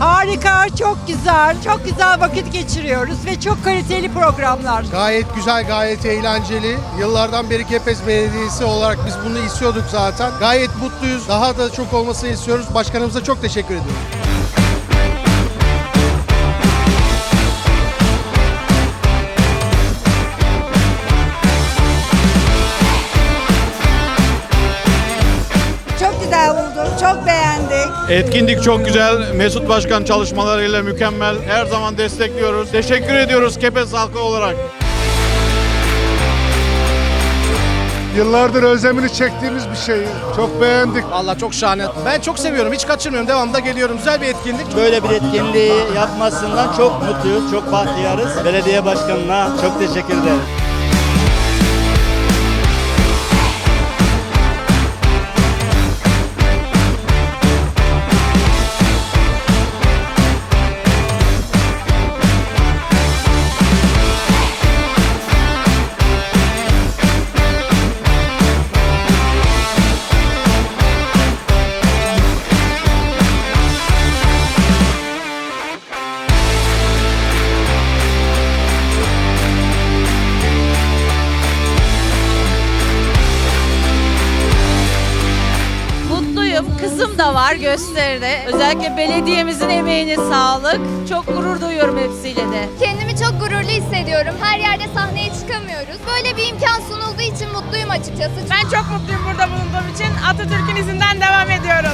Hava çok güzel. Çok güzel vakit geçiriyoruz ve çok kaliteli programlar. Gayet güzel, gayet eğlenceli. Yıllardan beri Kepez Belediyesi olarak biz bunu istiyorduk zaten. Gayet mutluyuz. Daha da çok olmasını istiyoruz. Başkanımıza çok teşekkür ediyoruz. Çok güzel buldum. Çok beğendik. Etkinlik çok güzel. Mesut Başkan çalışmalarıyla mükemmel. Her zaman destekliyoruz. Teşekkür ediyoruz Kepez halkı olarak. Yıllardır özlemini çektiğimiz bir şey. Çok beğendik. Allah çok şahane. Ben çok seviyorum. Hiç kaçırmıyorum. Devamında geliyorum. Güzel bir etkinlik. Böyle bir etkinliği yapmasından çok mutluyuz, çok bahtiyarız. Belediye başkanına çok teşekkür ederiz. Kızım da var gösteride. Özellikle belediyemizin emeğine sağlık. Çok gurur duyuyorum hepsiyle de. Kendimi çok gururlu hissediyorum. Her yerde sahneye çıkamıyoruz. Böyle bir imkan sunulduğu için mutluyum açıkçası. Ben çok mutluyum burada bulunduğum için. Atatürk'ün izinden devam ediyorum.